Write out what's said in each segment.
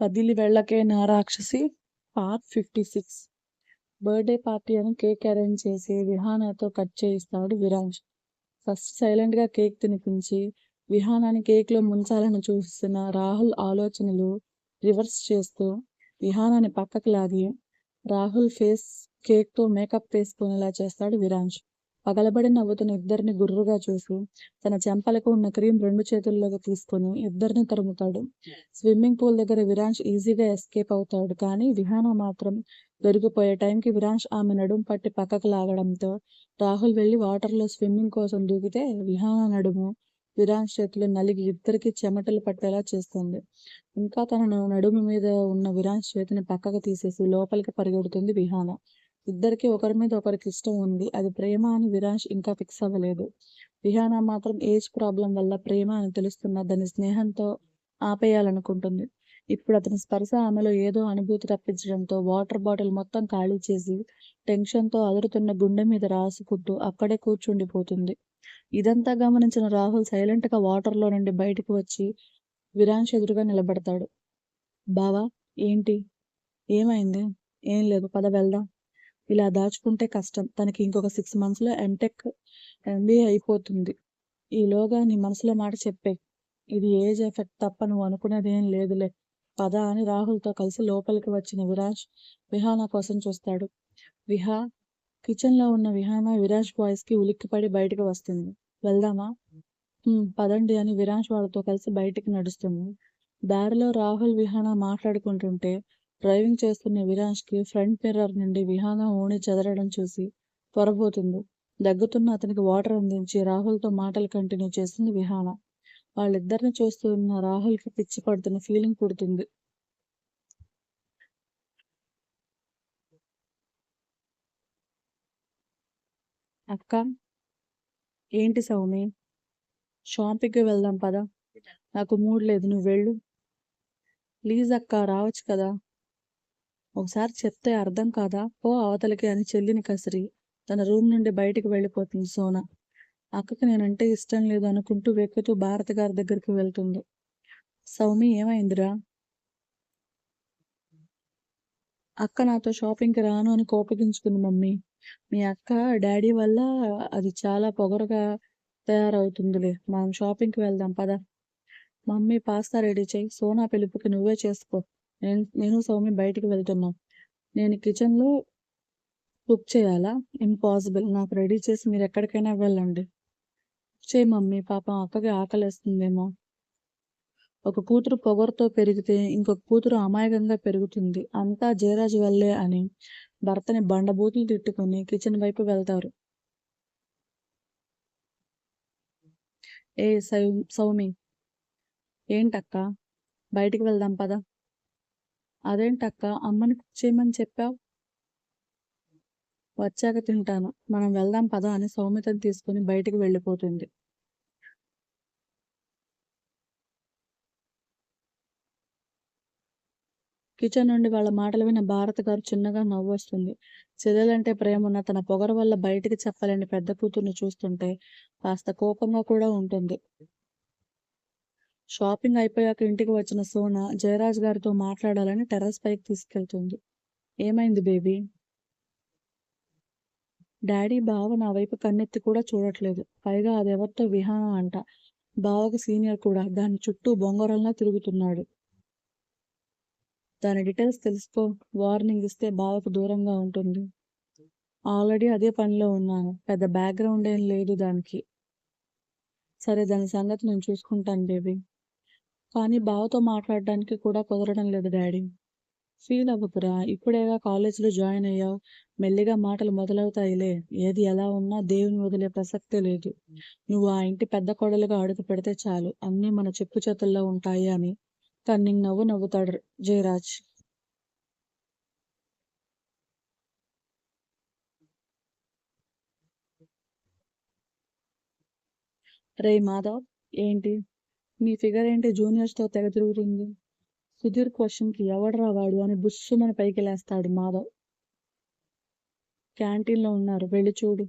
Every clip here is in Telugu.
వదిలి వెళ్ళకే నా రాక్షసి part fifty six. Birthday party అని కేక్ అరేంజ్ చేసి విహానాతో కట్ చేయిస్తాడు విరాంజ్. ఫస్ట్ సైలెంట్గా కేక్ తినిపించి విహానాన్ని కేక్లో ముంచాలని చూస్తున్న రాహుల్ ఆలోచనలు రివర్స్ చేస్తూ విహానాన్ని పక్కకు లాగి రాహుల్ ఫేస్ కేక్తో మేకప్ వేసుకునేలా చేస్తాడు విరాంజ్. పగలబడి నవ్వుతున్న ఇద్దరిని గుర్రుగా చూసి తన చెంపలకు ఉన్న క్రీమ్ రెండు చేతుల్లోకి తీసుకొని ఇద్దరిని తరుముతాడు. స్విమ్మింగ్ పూల్ దగ్గర విరాంష్ ఈజీగా ఎస్కేప్ అవుతాడు కానీ విహాన మాత్రం దొరికిపోయే టైంకి విరాంష్ ఆమె నడుము పట్టి పక్కకు లాగడంతో రాహుల్ వెళ్ళి వాటర్లో స్విమ్మింగ్ కోసం దూకితే విహాన నడుము విరాంష్ చేతులు నలిగి ఇద్దరికి చెమటలు పట్టేలా చేస్తుంది. ఇంకా తన నడుము మీద ఉన్న విరాంష్ చేతిని పక్కకు తీసేసి లోపలికి పరిగెడుతుంది విహాన. ఇద్దరికి ఒకరి మీద ఒకరికి ఇష్టం ఉంది. అది ప్రేమ అని విరాంష్ ఇంకా ఫిక్స్ అవ్వలేదు. విహానా మాత్రం ఏజ్ ప్రాబ్లం వల్ల ప్రేమ అని తెలుస్తున్న దాని స్నేహంతో ఆపేయాలనుకుంటుంది. ఇప్పుడు అతని స్పర్శ ఆమెలో ఏదో అనుభూతి రప్పించడంతో వాటర్ బాటిల్ మొత్తం ఖాళీ చేసి టెన్షన్తో అదురుతున్న గుండె మీద రాసుకుంటూ అక్కడే కూర్చుండిపోతుంది. ఇదంతా గమనించిన రాహుల్ సైలెంట్గా వాటర్లో నుండి బయటకు వచ్చి విరాంష్ ఎదురుగా నిలబడతాడు. బావా ఏంటి? ఏమైంది? ఏం లేదు పద వెళ్దాం. ఇలా దాచుకుంటే కష్టం. తనకి ఇంకొక సిక్స్ మంత్స్లో ఎంటెక్ ఎంబీఏ అయిపోతుంది. ఈలోగా నీ మనసులో మాట చెప్పే. ఇది ఏజ్ ఎఫెక్ట్ తప్ప నువ్వు అనుకునేది ఏం లేదులే. పద అని రాహుల్తో కలిసి లోపలికి వచ్చిన విరాజ్ విహాన కోసం చూస్తాడు. విహా కిచెన్లో ఉన్న విహాన విరాజ్ బాయ్స్కి ఉలిక్కిపడి బయటకు వస్తుంది. వెళ్దామా? పదండి అని విరాజ్ వాళ్ళతో కలిసి బయటికి నడుస్తుంది. దారిలో రాహుల్ విహాన మాట్లాడుకుంటుంటే డ్రైవింగ్ చేస్తున్న విరాష్కి ఫ్రంట్ మిర్రర్ నుండి విహాన ఓణి చెదరడం చూసి పొరబోతుంది. దగ్గుతున్న అతనికి వాటర్ అందించి రాహుల్తో మాటలు కంటిన్యూ చేస్తుంది విహాన. వాళ్ళిద్దరిని చూస్తున్న రాహుల్కి పిచ్చి పడుతున్న ఫీలింగ్ పుడుతుంది. అక్క ఏంటి సౌమి? షాపింగ్కి వెళ్దాం పదా. నాకు మూడ్ లేదు నువ్వు వెళ్ళు. ప్లీజ్ అక్క రావచ్చు కదా? ఒకసారి చెప్తే అర్థం కాదా? పో అవతలికి అని చెల్లిని కసిరి. తన రూమ్ నుండి బయటికి వెళ్ళిపోతుంది సోనా. అక్కకి నేనంటే ఇష్టం లేదు అనుకుంటూ వెక్కుతూ భారతి గారి దగ్గరికి వెళ్తుంది. సౌమి ఏమైందిరా? అక్క నాతో షాపింగ్కి రాను అని కోపగించుకుంది మమ్మీ. మీ అక్క డాడీ వల్ల అది చాలా పొగరుగా తయారవుతుందిలే. మనం షాపింగ్కి వెళ్దాం పద. మమ్మీ పాస్తా రెడీ చేయి. సోనా పిలుపుకి నువ్వే చేసుకో. నేను నేను సౌమి బయటికి వెళ్తున్నాం. నేను కిచెన్లో కుక్ చేయాలా? ఇంపాసిబుల్. నాకు రెడీ చేసి మీరు ఎక్కడికైనా వెళ్ళండి. చేయి మమ్మీ పాపం అక్కకి ఆకలిస్తుందేమో. ఒక కూతురు పొగరుతో పెరిగితే ఇంకొక కూతురు అమాయకంగా పెరుగుతుంది. అంతా జయరాజు వల్లే అని భర్తని బండబూతులు తిట్టుకుని కిచెన్ వైపు వెళ్తారు. ఏ సౌ సౌమి ఏంటక్క? బయటికి వెళ్దాం పదా. అదేంటక్క? అమ్మని చేయమని చెప్పావు? వచ్చాక తింటాను. మనం వెళ్దాం పద అని సౌమితను తీసుకుని బయటికి వెళ్ళిపోతుంది. కిచెన్ నుండి వాళ్ళ మాటలు విన్న భారత్ గారు చిన్నగా నవ్వు వస్తుంది చెల్లెలంటే ప్రేమ ఉన్న తన పొగర వల్ల బయటికి చెప్పలేని పెద్ద కూతుర్ని చూస్తుంటే కాస్త కోపంగా కూడా ఉంటుంది. షాపింగ్ అయిపోయాక ఇంటికి వచ్చిన సోన జయరాజ్ గారితో మాట్లాడాలని టెర్రస్ పైకి తీసుకెళ్తుంది. ఏమైంది బేబీ? డాడీ బావ నా వైపు కన్నెత్తి కూడా చూడట్లేదు. పైగా అదెవరితో విహానం అంట. బావకు సీనియర్ కూడా. దాని చుట్టూ బొంగరంలా తిరుగుతున్నాడు. దాని డీటెయిల్స్ తెలుసుకో. వార్నింగ్ ఇస్తే బావకు దూరంగా ఉంటుంది. ఆల్రెడీ అదే పనిలో ఉన్నాను. పెద్ద బ్యాక్గ్రౌండ్ ఏం లేదు దానికి. సరే దాని సంగతి నేను చూసుకుంటాను బేబీ. కానీ బావతో మాట్లాడడానికి కూడా కుదరడం లేదు డాడీ. ఫీల్ అవ్వకురా ఇప్పుడేగా కాలేజీలో జాయిన్ అయ్యావు. మెల్లిగా మాటలు మొదలవుతాయిలే. ఏది ఎలా ఉన్నా దేవుని వదిలే ప్రసక్తే లేదు. నువ్వు ఆ ఇంటి పెద్ద కొడలుగా అడుగు పెడితే చాలు. అన్నీ మన చెప్పు చేతుల్లో ఉంటాయి అని కన్నింగ్ నవ్వు నవ్వుతాడు జయరాజ్. రే మాధవ్ ఏంటి? మీ ఫిగర్ ఏంటి? జూనియర్స్తో తెగ తిరుగుతుంది. సుధీర్ క్వశ్చన్కి ఎవడరా వాడు అని బుస్సుమని పైకి లేస్తాడు మాధవ్ క్యాంటీన్లో ఉన్నారు. వెళ్ళి చూడు.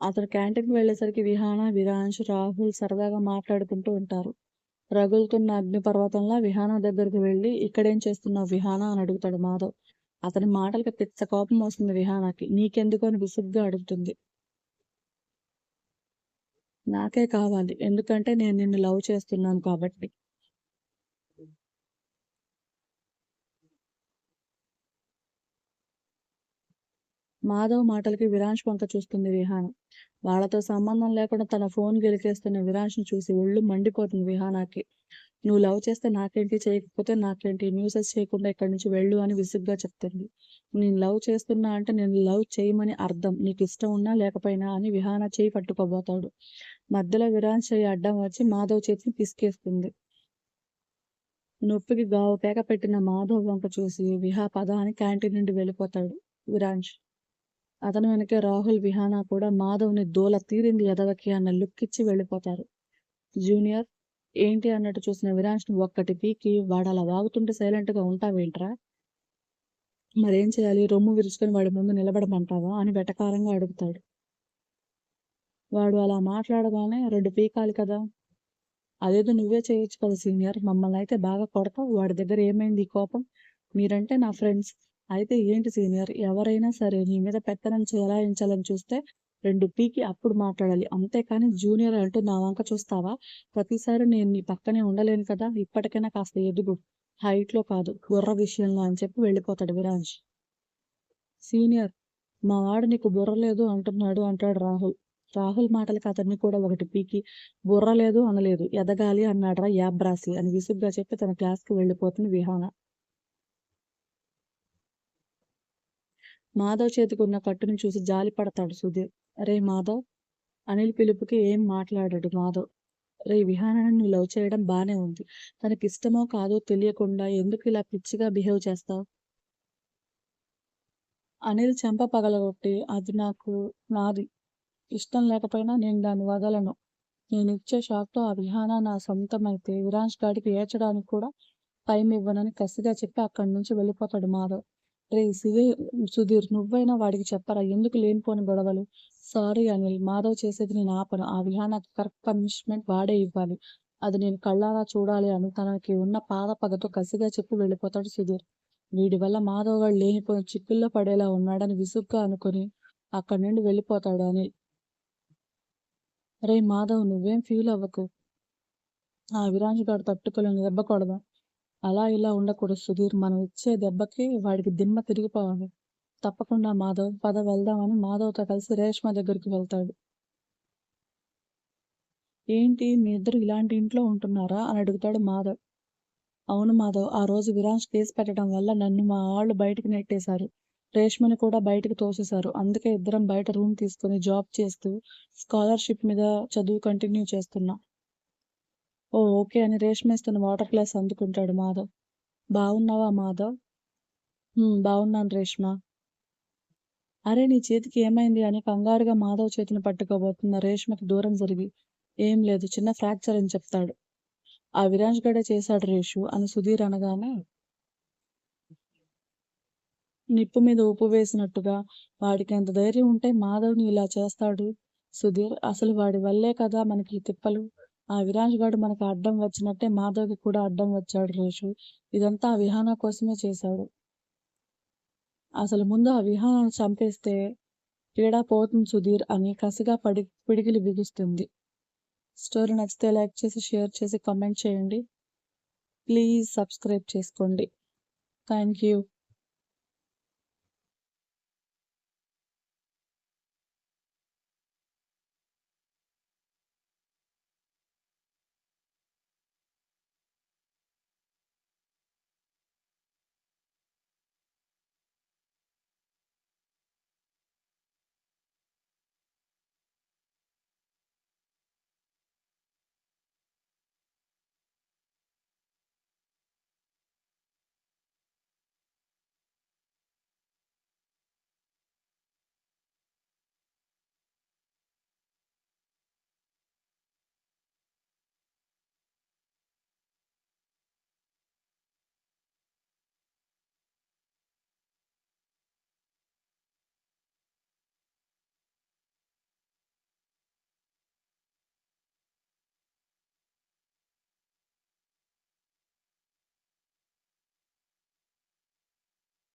అతను క్యాంటీన్కి వెళ్ళేసరికి విహాన విరాంశ్ రాహుల్ సరదాగా మాట్లాడుకుంటూ ఉంటారు. రగులుతున్న అగ్నిపర్వతంలా విహాన దగ్గరికి వెళ్ళి ఇక్కడేం చేస్తున్నావు విహాన? అని అడుగుతాడు మాధవ్. అతని మాటలకి పిచ్చ కోపం వస్తుంది విహానాకి. నీకెందుకు? అని విసుగ్గా అడుగుతుంది. నాకే కావాలి. ఎందుకంటే నేను నిన్ను లవ్ చేస్తున్నాను కాబట్టి. మాధవ్ మాటలకి విరాంష్ వంక చూస్తుంది విహాన. వాళ్ళతో సంబంధం లేకుండా తన ఫోన్ గెలికేస్తున్న విరాంష్ని చూసి ఒళ్ళు మండిపోతుంది విహానాకి. నువ్వు లవ్ చేస్తే నాకేంటి చేయకపోతే నాకేంటి? న్యూసెస్ చేయకుండా ఇక్కడి నుంచి వెళ్ళు అని విసుగ్గా చెప్తుంది. నేను లవ్ చేస్తున్నా అంటే నేను లవ్ చేయమని అర్థం. నీకు ఇష్టం ఉన్నా లేకపోయినా అని విహాన చేయి పట్టుకోబోతాడు. మధ్యలో విరాంష్ అడ్డం వచ్చి మాధవ్ చేతిని పిసికేస్తుంది. నొప్పికి గావు పేక పెట్టిన మాధవ్ వంక చూసి విహా పద అని క్యాంటీన్ నుండి వెళ్ళిపోతాడు విరాంష్ అతను వెనకే రాహుల్ విహానా కూడా మాధవ్ని దోల తీరింది ఎదవకి అన్న లుక్ ఇచ్చి వెళ్ళిపోతారు. జూనియర్ ఏంటి అన్నట్టు చూసిన విరాంష్ని ఒక్కటి పీకి వాడు అలా వాగుతుంటే సైలెంట్గా ఉంటావేంట్రా? మరేం చేయాలి? రొమ్ము విరుచుకొని వాడి ముందు నిలబడమంటావా? అని వెటకారంగా అడుగుతాడు. వాడు అలా మాట్లాడగానే రెండు పీకాలి కదా. అదేదో నువ్వే చేయొచ్చు కదా సీనియర్. మమ్మల్ని అయితే బాగా కొడతావు. వాడి దగ్గర ఏమైంది ఈ కోపం? మీరంటే నా ఫ్రెండ్స్. అయితే ఏంటి సీనియర్? ఎవరైనా సరే నీ మీద పెత్తనం చెలాయించాలని చూస్తే రెండు పీకి అప్పుడు మాట్లాడాలి. అంతేకాని జూనియర్ అంటూ నా వంక చూస్తావా? ప్రతిసారి నేను నీ పక్కనే ఉండలేను కదా. ఇప్పటికైనా కాస్త ఎదుగు. హైట్లో కాదు. బుర్ర విషయంలో అని చెప్పి వెళ్ళిపోతాడు విరాంజ్ సీనియర్ మా వాడు నీకు బుర్ర లేదు అంటున్నాడు అంటాడు రాహుల్. రాహుల్ మాటలకి అతన్ని కూడా ఒకటి పీకి బుర్ర లేదు అనలేదు. ఎదగాలి అన్నాడ్రా యాబ్రాసి అని విసుగ్గా చెప్పి తన క్లాస్కి వెళ్ళిపోతుంది విహాన. మాధవ్ చేతికున్న కట్టును చూసి జాలి పడతాడు సుధీర్. రే మాధవ్! అనిల్ పిలుపుకి ఏం మాట్లాడాడు మాధవ్? రే విహానాన్ని నువ్వు లవ్ చేయడం బానే ఉంది. తనకి ఇష్టమో కాదో తెలియకుండా ఎందుకు ఇలా పిచ్చిగా బిహేవ్ చేస్తావు? అనిల్ చెంప పగలగొట్టి అది నాకు నాది. ఇష్టం లేకపోయినా నేను దాన్ని వదలను. నేను ఇచ్చే షాక్తో ఆ విహాన నా సొంతమైతే విరాంష్ గాడికి ఏడ్చడానికి కూడా టైం ఇవ్వనని కసిగా చెప్పి అక్కడి నుంచి వెళ్ళిపోతాడు మాధవ్. రే సుధీర్ సుధీర్ నువ్వైనా వాడికి చెప్పరా? ఎందుకు లేనిపోని గొడవలు? సారీ అనిల్ మాధవ్ చేసేది నేను ఆపను. ఆ విహానాకి కరెక్ట్ పనిష్మెంట్ వాడే ఇవ్వాలి. అది నేను కళ్ళారా చూడాలి అని. తనకి ఉన్న పాద పగతో కసిగా చెప్పి వెళ్ళిపోతాడు సుధీర్. వీడి వల్ల మాధవ్ గారు లేనిపోయిన చిక్కుల్లో పడేలా ఉన్నాడని విసుగ్గా అనుకుని అక్కడి నుండి వెళ్ళిపోతాడు అనిల్. రే మాధవ్ నువ్వేం ఫీల్ అవ్వకు. ఆ విరాంజుగాడు తట్టుకోలేని దెబ్బ కొడదా? అలా ఇలా ఉండకూడదు సుధీర్. మనం ఇచ్చే దెబ్బకి వాడికి దిమ్మ తిరిగిపోవాలి. తప్పకుండా మాధవ్. పద వెళ్దామని మాధవ్తో కలిసి రేష్మ దగ్గరికి వెళ్తాడు. ఏంటి? మీ ఇద్దరు ఇలాంటి ఇంట్లో ఉంటున్నారా? అని అడుగుతాడు మాధవ్. అవును మాధవ్. ఆ రోజు విరాంజ్ కేసు పెట్టడం వల్ల నన్ను మా వాళ్ళు బయటకు నెట్టేశారు. రేష్మని కూడా బయటకు తోసేశారు. అందుకే ఇద్దరం బయట రూమ్ తీసుకుని జాబ్ చేస్తూ స్కాలర్షిప్ మీద చదువు కంటిన్యూ చేస్తున్నా. ఓ ఓకే అని రేష్మ వాటర్ గ్లాస్ అందుకుంటాడు మాధవ్. బాగున్నావా మాధవ్? బాగున్నాను రేష్మ. అరే నీ చేతికి ఏమైంది అని కంగారుగా మాధవ్ చేతిని పట్టుకోబోతున్న రేష్మకి దూరం జరిగి ఏం లేదు చిన్న ఫ్రాక్చర్ అని చెప్తాడు. ఆ విరాజ్ గడే చేశాడు రేషు అని సుధీర్ అనగానే నిప్పు మీద ఉప్పు వేసినట్టుగా వాడికి ఎంత ధైర్యం ఉంటే మాధవ్ని ఇలా చేస్తాడు. సుధీర్ అసలు వాడి వల్లే కదా మనకి తిప్పలు? ఆ విరాజ్ గాడు మనకు అడ్డం వచ్చినట్టే మాధవ్కి కూడా అడ్డం వచ్చాడు రేషు ఇదంతా ఆ విహాన కోసమే చేశాడు. అసలు ముందు ఆ విహానాన్ని చంపేస్తే పీడా పోతుంది సుధీర్ అని కసిగా పడి పిడికిలి బిగుస్తుంది. స్టోరీ నచ్చితే లైక్ చేసి షేర్ చేసి కామెంట్ చేయండి. ప్లీజ్ సబ్స్క్రైబ్ చేసుకోండి. Thank you.